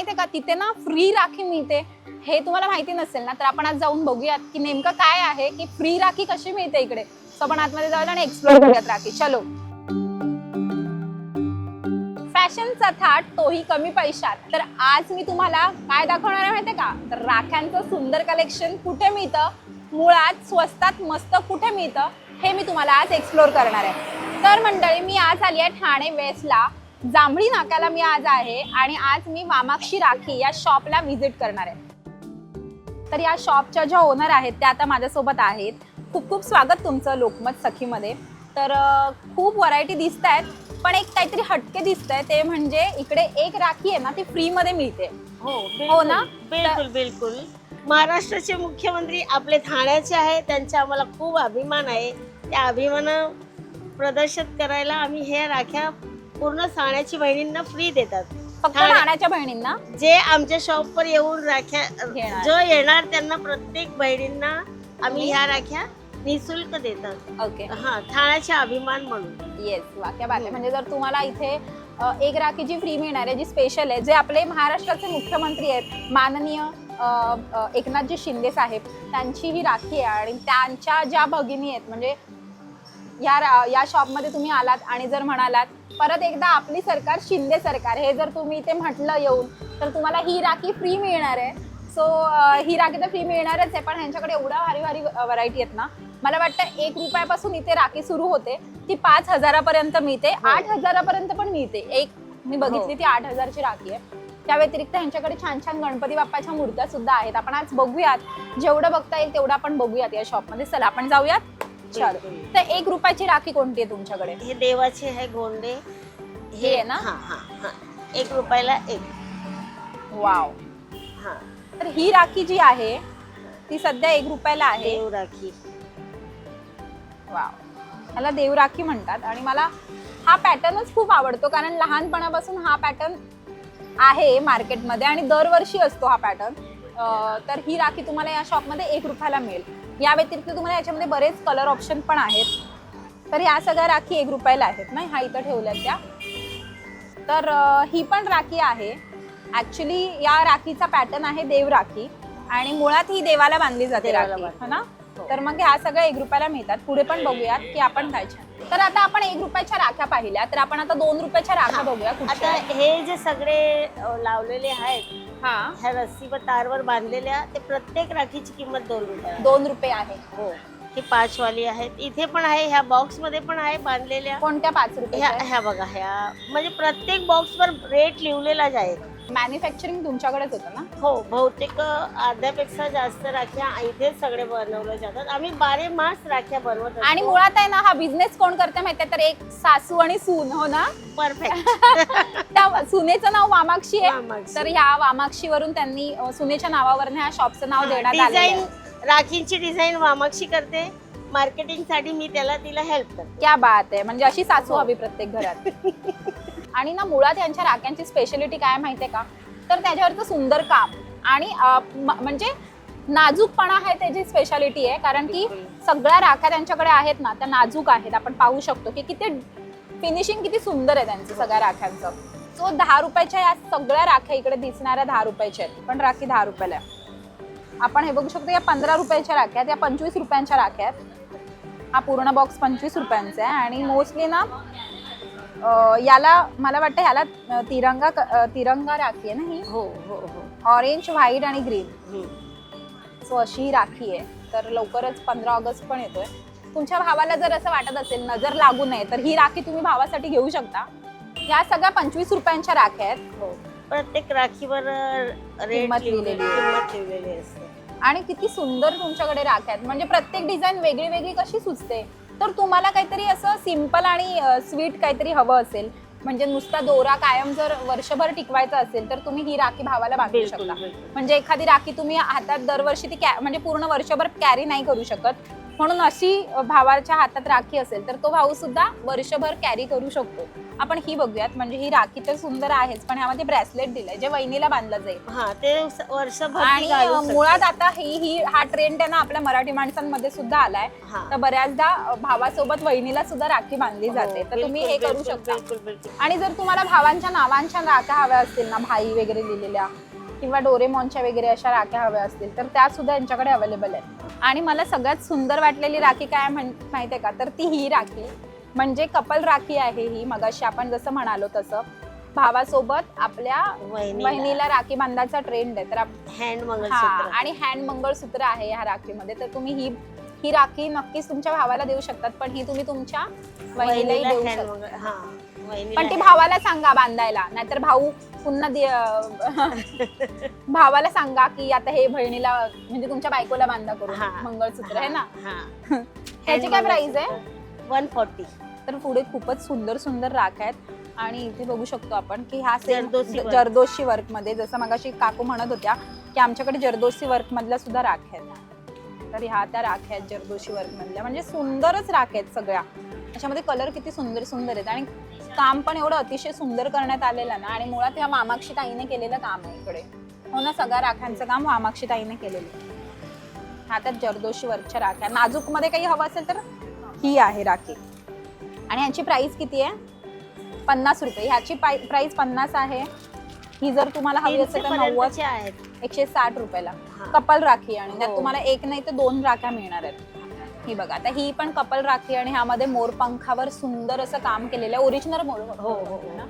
माहितीये का? तिथे ना फ्री राखी मिळते. हे तुम्हाला माहिती नसेल ना तर आपण आज जाऊन बघूयात की नेमकं काय आहे की फ्री राखी कशी मिळते इकडे. सो आपण आतमध्ये जाऊया आणि एक्सप्लोर करूयात राखी. चलो. फॅशनचा थाट तोही कमी पैशात. तर आज मी तुम्हाला काय दाखवणार आहे माहितीये का? तर राख्यांचं सुंदर कलेक्शन कुठे मिळतं? मुळात स्वस्तात मस्त कुठे मिळतं? हे मी तुम्हाला आज एक्सप्लोर करणार आहे. तर मंडळी मी आज आली आहे ठाणे वेस्टला जांभळी नाक्याला मी आज आहे आणि आज मी वामाक्षी राखी या शॉपला व्हिजिट करणार आहे. तर या शॉपच्या ज्या ओनर आहेत त्या आता माझ्यासोबत आहेत. खूप खूप स्वागत तुमचं लोकमत सखीमध्ये. तर खूप व्हरायटी दिसत आहेत पण एक काहीतरी हटके दिसत आहे ते म्हणजे इकडे एक राखी आहे ना ती फ्रीमध्ये मिळते. हो हो ना? बिलकुल बिलकुल. महाराष्ट्राचे मुख्यमंत्री आपले ठाण्याचे आहे त्यांचा आम्हाला खूप अभिमान आहे. त्या अभिमान प्रदर्शित करायला आम्ही हे राख्या पूर्ण साण्याची बहिणींना फ्री देतात. फक्त ठाणे- बहिणींना? जे आमच्या शॉपवर येऊन राख्या घेणार. जो येणार त्यांना प्रत्येक बहिणींना आम्ही ह्या राख्या निशुल्क देतात. ओके हा ठाण्याचा अभिमान म्हणून. येस वाक्या बात आहे. म्हणजे जर तुम्हाला इथे अ, एक राखी जी फ्री मिळणार आहे जी स्पेशल आहे जे आपले महाराष्ट्राचे मुख्यमंत्री आहेत माननीय अ, अ, एकनाथजी शिंदे साहेब त्यांची ही राखी आहे आणि त्यांच्या ज्या भगिनी आहेत म्हणजे या रा- या शॉपमध्ये तुम्ही आलात आणि जर म्हणालात परत एकदा आपली सरकार शिंदे सरकार हे जर तुम्ही इथे म्हटलं येऊन तर तुम्हाला ही राखी फ्री मिळणार आहे. सो ही राखी तर फ्री मिळणारच आहे पण ह्यांच्याकडे एवढ्या भारी भारी व्हरायटी आहेत ना. मला वाटतं एक रुपयापासून इथे राखी सुरू होते. ती पाच हजारापर्यंत मिळते. आठ हजारापर्यंत पण मिळते. एक मी बघितली ती आठ हजारची राखी आहे. त्या व्यतिरिक्त ह्यांच्याकडे छान छान गणपती बाप्पाच्या मूर्त्या सुद्धा आहेत. आपण आज बघूयात. जेवढं बघता येईल तेवढं आपण बघूयात या शॉपमध्ये चला आपण जाऊयात. बिलकुल. तर एक रुपयाची राखी कोणती आहे तुमच्याकडे? हे देवाचे आहे गोंडे. हे आहे ना? हा हा हा. एक रुपयाला एक. वाव. हा. तर ही राखी जी आहे ती सध्या एक रुपयाला आहे. देव राखी. वाव. त्याला देव राखी म्हणतात. आणि मला हा पॅटर्नच खूप आवडतो कारण लहानपणापासून हा पॅटर्न आहे मार्केटमध्ये आणि दरवर्षी असतो हा पॅटर्न. तर ही राखी तुम्हाला या शॉपमध्ये एक रुपयाला मिळेल. या व्यतिरिक्त तुम्हाला याच्यामध्ये बरेच कलर ऑप्शन पण आहेत तर या सगळ्या राखी एक रुपयाला आहेत ना ह्या इथं ठेवल्यात त्या तर ही पण राखी आहे ऍक्च्युली या राखीचा पॅटर्न आहे देव राखी आणि मुळात ही देवाला बांधली जाते राखी. है ना हो. तर मग ह्या सगळ्या एक रुपयाला मिळतात पुढे पण बघूयात की आपण काय छान तर आता आपण एक रुपयाच्या राख्या पाहिल्या तर आपण आता दोन रुपयाच्या राख्या हा. बघूया आता. हे जे सगळे लावलेले आहेत हा. ह्या रस्सी व तारवर बांधलेल्या ते प्रत्येक राखीची किंमत दोन रुपये आहे. दोन रुपये आहे. हो. ही पाच वाली आहेत. इथे पण आहे ह्या बॉक्समध्ये पण आहे बांधलेल्या. कोणत्या पाच रुपये ह्या ह्या बघा ह्या. म्हणजे प्रत्येक बॉक्स वर रेट लिहिलेलाच आहे. मॅन्युफॅक्चरिंग तुमच्याकडेच होतं ना? हो बहुतेक अर्ध्यापेक्षा जास्त राख्या इथेच सगळे बनवले जातात. आम्ही बारे मास राख्या बनवत असतो. आणि मुळात आहे ना हा बिझनेस कोण करते माहितीये? तर एक सासू आणि सून हो ना? परफेक्ट त्या सुनेचं नाव वामाक्षी आहे. तर ह्या वामाक्षीवरून त्यांनी अ, सुनेच्या नावावरून ह्या शॉपचं नाव देण्यात आलेलं डिझाईन राखींची डिझाईन वामाक्षी करते. मार्केटिंगसाठी मी त्याला तिला हेल्प करते. क्या बात आहे. म्हणजे अशी सासू हो. हवी प्रत्येक घरात. आणि ना मुळात यांच्या राख्यांची स्पेशालिटी काय माहितीये का? तर त्याच्यावरचं सुंदर काम आणि अ, म- म्हणजे नाजूकपणा आहे त्याची स्पेशालिटी आहे. कारण की. सगळ्या राख्या त्यांच्याकडे आहेत ना त्या नाजूक आहेत. आपण पाहू शकतो की किती फिनिशिंग किती सुंदर आहे त्यांचं सगळ्या राख्यांचं. सो दहा रुपयाच्या या सगळ्या राख्या इकडे दिसणाऱ्या दहा रुपयाच्या आहेत. पण राखी दहा रुपयाला आहे. आपण हे बघू शकतो या पंधरा रुपयाच्या राख्या आहेत या पंचवीस रुपयांच्या राख्या आहेत. हा पूर्ण बॉक्स पंचवीस रुपयांचा आहे. आणि मोस्टली ना याला मला वाटतं ह्याला तिरंगा तिरंगा राखी आहे ना ही? हो हो हो. ऑरेंज व्हाईट आणि ग्रीन. सो अशी ही राखी आहे. तर लवकरच पंधरा ऑगस्ट पण येतोय. तुमच्या भावाला जर असं वाटत असेल नजर लागू नये तर ही राखी तुम्ही भावासाठी घेऊ शकता. या सगळ्या पंचवीस रुपयांच्या राख्या आहेत. हो. प्रत्येक राखीवर. किंमत लिहिलेली असते. आणि किती सुंदर तुमच्याकडे राख्या आहेत. म्हणजे प्रत्येक डिझाईन वेगळी वेगळी कशी सुचते? तर तुम्हाला काहीतरी असं सिंपल आणि स्वीट काहीतरी हवं असेल. म्हणजे नुसता दोरा कायम जर वर्षभर टिकवायचा असेल तर तुम्ही ही राखी भावाला बांधू शकता. म्हणजे एखादी राखी तुम्ही हातात दरवर्षी ती म्हणजे पूर्ण वर्षभर कॅरी नाही करू शकत. म्हणून अशी भावाच्या हातात राखी असेल तर तो भाऊ सुद्धा वर्षभर कॅरी करू शकतो. आपण ही बघूयात म्हणजे ही राखी तर सुंदर आहेच पण ह्यामध्ये ब्रेसलेट दिलंय जे वहिनीला बांधलं जाईल. हा ते स- वर्षभर ती आणि घालू अ, शकते. मुळात आता ही ही हा ट्रेंड आहे ना आपल्या मराठी माणसांमध्ये सुद्धा आलाय. हा. तर बऱ्याचदा भावासोबत वहिनीला सुद्धा राखी बांधली जाते. हो, तर तुम्ही हे बिलकुल, करू बिलकुल, शकता. बिलकुल बिलकुल. आणि जर तुम्हाला भावांच्या नावांच्या राख्या हव्या असतील ना भाई वगैरे लिहिलेल्या किंवा डोरेमॉनच्या वगैरे अशा राख्या हव्या असतील तर त्या सुद्धा यांच्याकडे अवेलेबल आहेत. आणि मला सगळ्यात सुंदर वाटलेली राखी काय म्हण- माहितीये का? तर ती ही राखी. म्हणजे कपल राखी आहे ही मगाशी आपण जसं म्हणालो तसं. भावासोबत आपल्या बहिणीला राखी बांधायचा ट्रेंड आहे. तर हँड हा मंगळसूत्र. आणि हँड मंगळसूत्र आहे ह्या राखीमध्ये. तर तुम्ही ही ही राखी नक्कीच तुमच्या भावाला देऊ शकतात पण ही तुम्ही तुमच्या वहिनीला देऊ शकता. पण ती भावाला सांगा बांधायला. नाहीतर भाऊ पुन्हा दे- भावाला सांगा की आता हे बहिणीला म्हणजे तुमच्या बायकोला बांधा करून हा. मंगळसूत्र आहे ना? ह्याची काय प्राइस आहे? वन फोर्टी तर पुढे खूपच सुंदर सुंदर राख आहेत. आणि इथे बघू शकतो आपण की हा सेम जरदोशी work. जरदोशी वर्कमध्ये जसं मगाशी काकू म्हणत होत्या की आमच्याकडे जरदोशी वर्क मधल्या सुद्धा राख आहेत. तर ह्या त्या राख्या आहेत जरदोशी वर्क मधल्या म्हणजे सुंदरच राख आहेत सगळ्या. त्याच्यामध्ये कलर किती सुंदर सुंदर आहेत. आणि काम पण एवढं अतिशय सुंदर करण्यात आलेलं ना आणि मुळात ह्या मामाक्षी ताईने केलेलं काम आहे इकडे. हो ना सगळ्या राख्यांचं काम मामाक्षी ताईने केलेलं त्या जरदोशी वर्कच्या राख्या. नाजूकमध्ये काही हवं असेल तर ही आहे राखी. आणि ह्याची प्राइस किती आहे? पन्नास रुपये. ह्याची प्राइस पन्नास आहे. ही जर तुम्हाला हवी असेल तर नव्वद एकशे साठ रुपयाला. कपल राखी आणि त्यात हो. तुम्हाला एक नाही तर दोन राख्या मिळणार आहेत. ही बघा. आता ही पण कपल राखी आणि ह्यामध्ये मोरपंखावर सुंदर असं काम केलेलं आहे. ओरिजिनल मोर हो, हो, हो. ना?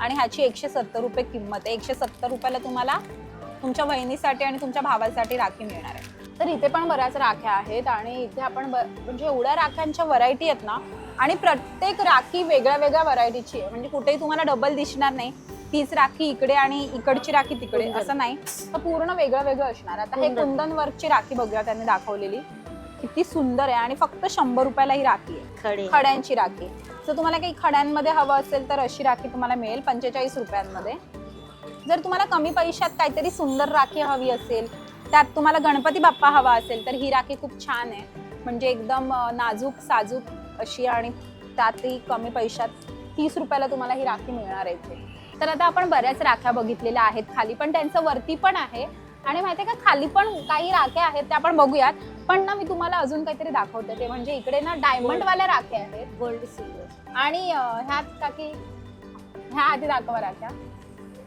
आणि ह्याची एकशे सत्तर रुपये किंमत आहे. एकशे सत्तर रुपयाला तुम्हाला तुमच्या बहिणीसाठी आणि तुमच्या भावासाठी राखी मिळणार आहे. तर इथे पण बऱ्याच राख्या आहेत आणि इथे आपण म्हणजे एवढ्या राख्यांच्या व्हरायटी आहेत ना आणि प्रत्येक राखी वेगळ्या वेगळ्या व्हरायटीची आहे. म्हणजे कुठेही तुम्हाला डबल दिसणार नाही. तीच राखी इकडे आणि इकडची राखी तिकडे. असं नाही. तर पूर्ण वेगळं वेगळं असणार. आता हे कुंदन. कुंदन वर्कची राखी बघूया त्यांनी दाखवलेली. किती सुंदर आहे. आणि फक्त शंभर रुपयाला ही राखी आहे. खडे. खड्यांची राखी जर तुम्हाला काही खड्यांमध्ये हवं असेल तर अशी राखी तुम्हाला मिळेल पंचेचाळीस रुपयांमध्ये. जर तुम्हाला कमी पैशात काहीतरी सुंदर राखी हवी असेल त्यात तुम्हाला गणपती बाप्पा हवा असेल तर ही राखी खूप छान आहे. म्हणजे एकदम नाजूक साजूक अशी आणि त्यातही कमी पैशात तीस रुपयाला तुम्हाला ही राखी मिळणार आहे तर आता आपण बऱ्याच राख्या बघितलेल्या आहेत खाली पण त्यांचं वरती पण आहे. आणि माहितीये का खाली पण काही राख्या आहेत त्या आपण बघूयात. पण ना मी तुम्हाला अजून काहीतरी दाखवते. ते म्हणजे इकडे ना डायमंड वाल्या राख्या आहेत. गोल्ड सिल्वर आणि ह्यात का की ह्या आधी दाखवा राख्या.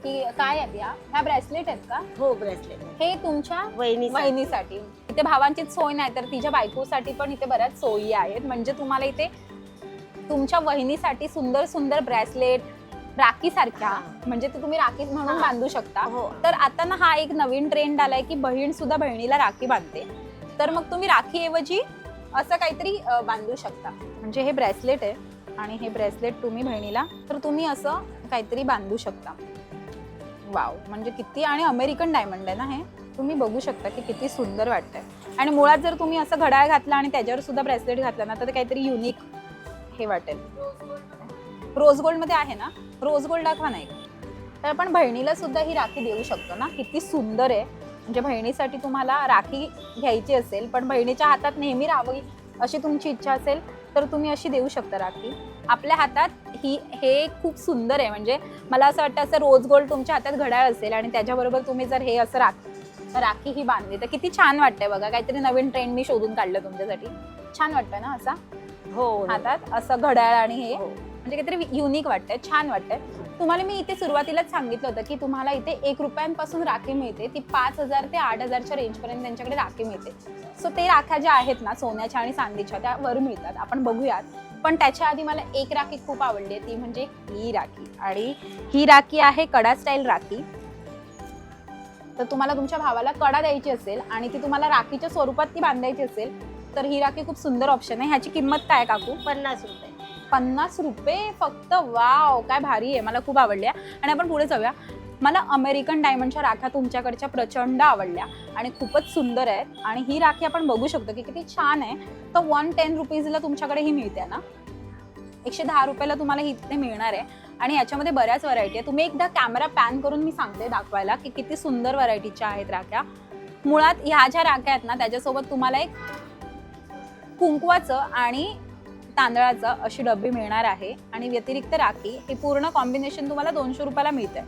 की काय आहेत या? ह्या ब्रेसलेट आहेत का? हो ब्रेसलेट हे तुमच्या वहिनी वहिनीसाठी. इथे भावांचीच सोय नाही तर तिच्या बायकोसाठी पण इथे बऱ्याच सोयी आहेत. म्हणजे तुम्हाला इथे तुमच्या वहिनीसाठी सुंदर सुंदर ब्रेसलेट राखी सारख्या. म्हणजे ते तुम्ही राखी म्हणून. बांधू शकता. हो. तर आता ना हा एक नवीन ट्रेंड आलाय की बहीण सुद्धा बहिणीला राखी बांधते. तर मग तुम्ही राखी ऐवजी असं काहीतरी बांधू शकता. म्हणजे हे ब्रेसलेट आहे आणि हे ब्रेसलेट तुम्ही बहिणीला तर तुम्ही असं काहीतरी बांधू शकता. वाव. म्हणजे किती आणि अमेरिकन डायमंड आहे ना हे. तुम्ही बघू शकता की किती सुंदर वाटतंय. आणि मुळात जर तुम्ही असं घड्याळ घातला आणि त्याच्यावर सुद्धा ब्रेसलेट घातला ना तर काहीतरी युनिक हे वाटेल. रोज गोल्डमध्ये आहे ना? रोज गोल्ड दाखवा नाही तर आपण बहिणीला सुद्धा ही राखी देऊ शकतो ना? किती सुंदर आहे. म्हणजे बहिणीसाठी तुम्हाला राखी घ्यायची असेल पण बहिणीच्या हातात नेहमी राहावी अशी तुमची इच्छा असेल तर तुम्ही अशी देऊ शकता राखी. आपल्या हातात ही हे खूप सुंदर आहे. म्हणजे मला असं वाटतं असं रोज गोल्ड तुमच्या हातात घड्याळ असेल आणि त्याच्याबरोबर तुम्ही जर हे असं राख राखी ही बांधली तर किती छान वाटतंय बघा. काहीतरी नवीन ट्रेंड मी शोधून काढलं तुमच्यासाठी. छान वाटतंय ना असा? हो. हातात असं घड्याळ आणि हे. हो. म्हणजे काहीतरी युनिक वाटतंय छान वाटतंय. तुम्हाला मी इथे सुरुवातीलाच सांगितलं होतं की तुम्हाला इथे एक रुपयांपासून राखी मिळते ती पाच हजार ते आठ हजारच्या रेंजपर्यंत त्यांच्याकडे राखी मिळते. सो ते राख्या ज्या आहेत ना सोन्याच्या आणि चांदीच्या त्या वर मिळतात. आपण बघूयात. पण त्याच्या आधी मला एक राखी खूप आवडली आहे ती म्हणजे ही राखी. आणि ही राखी आहे कडा स्टाईल राखी. तर तुम्हाला तुमच्या भावाला कडा द्यायची असेल आणि ती तुम्हाला राखीच्या स्वरूपात ती बांधायची असेल तर ही राखी खूप सुंदर ऑप्शन आहे. ह्याची किंमत काय आहे, काकू? पन्नास रुपये. पन्नास रुपये फक्त. वाव काय भारी आहे. मला खूप आवडल्या. आणि आपण पुढे जाऊया. मला अमेरिकन डायमंडच्या राख्या तुमच्याकडच्या प्रचंड आवडल्या. आणि खूपच सुंदर आहेत. आणि ही राखी आपण बघू शकतो की किती छान आहे. तर वन टेन रुपीजला तुमच्याकडे ही मिळते ना? एकशे दहा रुपयाला तुम्हाला ही इथे मिळणार आहे. आणि याच्यामध्ये बऱ्याच व्हरायटी आहे. तुम्ही एकदा कॅमेरा पॅन करून मी सांगते दाखवायला की किती सुंदर व्हरायटीच्या आहेत राख्या. मुळात ह्या ज्या राख्या आहेत ना त्याच्यासोबत तुम्हाला एक कुंकवाचं आणि तांदळाचं अशी डब्बी मिळणार आहे आणि व्यतिरिक्त राखी हे पूर्ण कॉम्बिनेशन तुम्हाला दोनशे रुपयाला मिळते.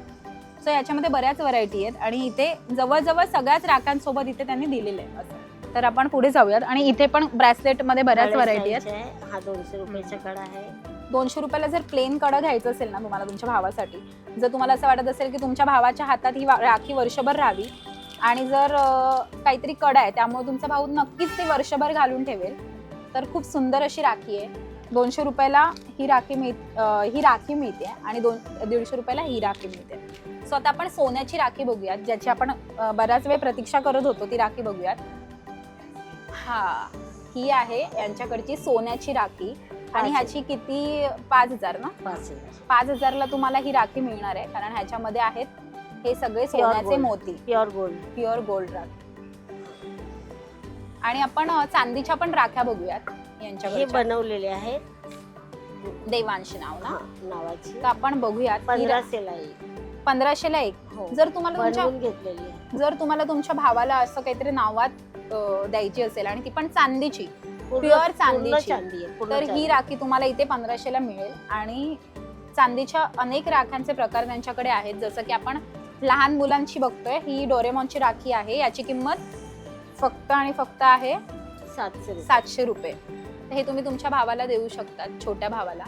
सो याच्यामध्ये बऱ्याच व्हरायटी आहेत आणि इथे जवळजवळ सगळ्याच राख्यांसोबत इथे त्यांनी दिलेलं आहे असं. तर आपण पुढे जाऊयात आणि इथे पण ब्रेसलेटमध्ये बऱ्याच गळ्या व्हरायटी आहेत. हा दोनशे रुपयाचा कडा आहे. दोनशे रुपयाला जर प्लेन कडं घ्यायचं असेल ना तुम्हाला तुमच्या भावासाठी जर तुम्हाला असं वाटत असेल की तुमच्या भावाच्या हातात ही राखी वर्षभर राहावी आणि जर काहीतरी कडा आहे त्यामुळे तुमचा भाऊ नक्कीच ते वर्षभर घालून ठेवेल. तर खूप सुंदर अशी राखी आहे. दोनशे रुपयाला ही राखी मिळ ही राखी मिळते आणि दोन दीडशे रुपयाला ही राखी मिळते. सो आता आपण सोन्याची राखी बघूयात ज्याची आपण बऱ्याच वेळ प्रतीक्षा करत होतो ती राखी बघूयात. हा ही आहे यांच्याकडची सोन्याची राखी आणि ह्याची किती? पाच हजार ना? पाच हजार. पाच हजारला तुम्हाला ही राखी मिळणार आहे कारण ह्याच्यामध्ये आहेत हे सगळे सोन्याचे. मोती. Pure gold pure gold rakhi. आणि आपण चांदीच्या पण राख्या बघूयात हे यांच्याकडे बनवलेले आहेत. देवांशी नाव ना? हा, नावाची. तर आपण बघूयात. ही रा- पंधराशेला एक. पंधराशेला एक. हो. जर तुम्हाला तुमच्या बनवून घेतलेली आहे. जर तुम्हाला तुमच्या भावाला असं काहीतरी नावात अ, द्यायची असेल आणि ती पण चांदीची पूर्ण- Pure पूर्ण चांदीची. चांदी आहे पूर्ण तर ही चांदी. राखी तुम्हाला इथे पंधराशेला मिळेल. आणि चांदीच्या अनेक राख्यांचे प्रकार त्यांच्याकडे आहेत. जसं की आपण लहान मुलांची बघतोय ही डोरेमॉनची राखी आहे. याची किंमत फक्त आणि फक्त आहे सातशे. सातशे रुपये. तर हे तुम्ही तुमच्या भावाला देऊ शकतात छोट्या भावाला.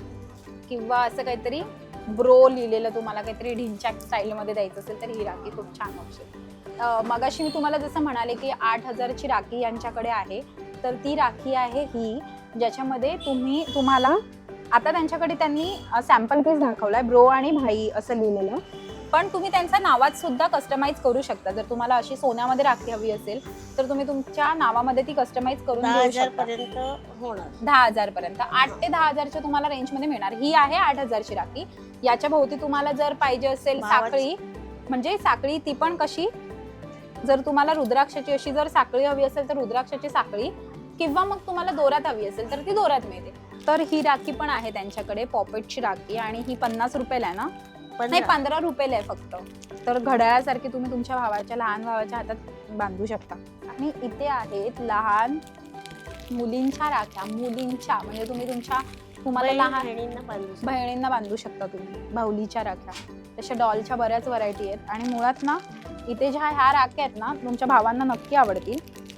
किंवा असं काहीतरी ब्रो लिहिलेलं तुम्हाला काहीतरी ढिंचॅक स्टाईलमध्ये द्यायचं असेल तर ही राखी खूप छान ऑप्शन मगाशी मी तुम्हाला जसं म्हणाले की आठ हजारची राखी यांच्याकडे आहे तर ती राखी आहे ही ज्याच्यामध्ये तुम्ही तुम्हाला आता त्यांच्याकडे त्यांनी सॅम्पल पीस दाखवलाय ब्रो आणि भाई असं लिहिलेलं. पण तुम्ही त्यांच्या नावात सुद्धा कस्टमाइज करू शकता. जर तुम्हाला अशी सोन्यामध्ये राखी हवी असेल तर तुम्ही तुमच्या नावामध्ये ती कस्टमाइज करून दहा हजार शकता. पर्यंत होणार. दहा हजार पर्यंत. आठ ते दहा हजारच्या तुम्हाला रेंजमध्ये मिळणार. ही आहे आठ हजारची राखी. याच्या भोवती तुम्हाला जर पाहिजे असेल साखळी म्हणजे साखळी ती पण कशी? जर तुम्हाला रुद्राक्षाची अशी जर साखळी हवी असेल तर रुद्राक्षाची साखळी. किंवा मग तुम्हाला दोऱ्यात हवी असेल तर ती दोऱ्यात मिळते. तर ही राखी पण आहे त्यांच्याकडे पॉपेटची राखी. आणि ही पन्नास रुपयाला आहे ना? नाही पंधरा. रुपयाला आहे फक्त. तर घड्याळासारखी तुम्ही तुमच्या भावाच्या लहान भावाच्या हातात बांधू शकता. आणि इथे आहेत लहान मुलींच्या राख्या मुलींच्या म्हणजे तुम्ही तुमच्या तुम्हाला लहान बहिणींना बांधू शकतो. बहिणींना बांधू शकता तुम्ही भाऊलीच्या राख्या. तशा डॉलच्या बऱ्याच व्हरायटी आहेत. आणि मुळात ना इथे ज्या ह्या राख्या आहेत ना तुमच्या भावांना नक्की आवडतील.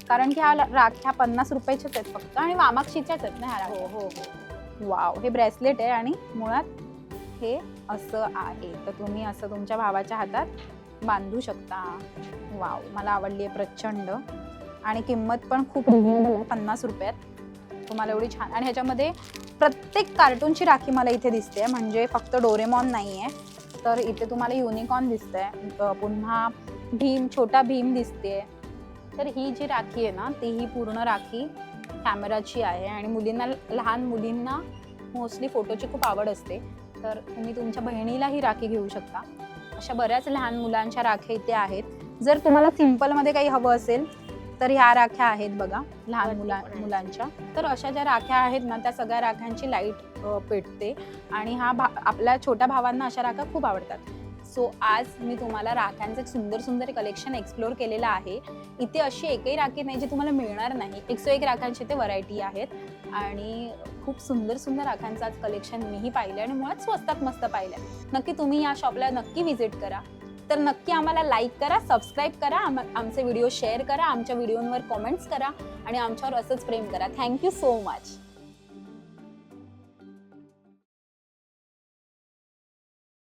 कारण की ह्या राख्या पन्नास रुपयाच्याच आहेत फक्त आणि वामाक्षीच्याच आहेत ना ह्या राख्या. हो हो हो. वाव हे ब्रेसलेट आहे आणि मुळात हे असं आहे. तर तुम्ही असं तुमच्या भावाच्या हातात बांधू शकता. वाव मला आवडली आहे प्रचंड. आणि किंमत पण खूप रिजनेबल आहे पन्नास रुपयात. तुम्हाला एवढी छान आणि ह्याच्यामध्ये प्रत्येक कार्टूनची राखी मला इथे दिसते. म्हणजे फक्त डोरेमॉन नाही आहे तर इथे तुम्हाला युनिकॉर्न दिसतंय. पुन्हा भीम छोटा भीम दिसते. तर ही जी राखी आहे ना ती ही पूर्ण राखी कॅमेराची आहे. आणि मुलींना लहान मुलींना मोस्टली फोटोची खूप आवड असते. तर तुम्ही तुमच्या बहिणीला ही राखी घेऊ शकता. अशा बऱ्याच लहान मुलांच्या राख्या इथे आहेत. जर तुम्हाला सिम्पलमध्ये काही हवं असेल तर ह्या राख्या आहेत बघा लहान मुला. मुलांच्या. तर अशा ज्या राख्या आहेत ना त्या सगळ्या राख्यांची लाइट पेटते. आणि हा भा आपल्या छोट्या भावांना अशा राख्या खूप आवडतात. सो आज मी तुम्हाला राख्यांचं एक सुंदर सुंदर कलेक्शन एक्सप्लोर केलेलं आहे. इथे अशी एकही राखी नाही जी तुम्हाला मिळणार नाही. एकसो एक राख्यांची ते व्हरायटी आहेत. आणि खूप सुंदर सुंदर राख्यांचं आज कलेक्शन मीही पाहिलं आणि मुळात स्वस्तात मस्त पाहिलं नक्की तुम्ही या शॉपला नक्की व्हिजिट करा. तर नक्की आम्हाला लाईक करा सबस्क्राईब करा आम आमचे व्हिडिओ शेअर करा आमच्या व्हिडिओंवर कॉमेंट्स करा आणि आमच्यावर असंच प्रेम करा. Thank you so much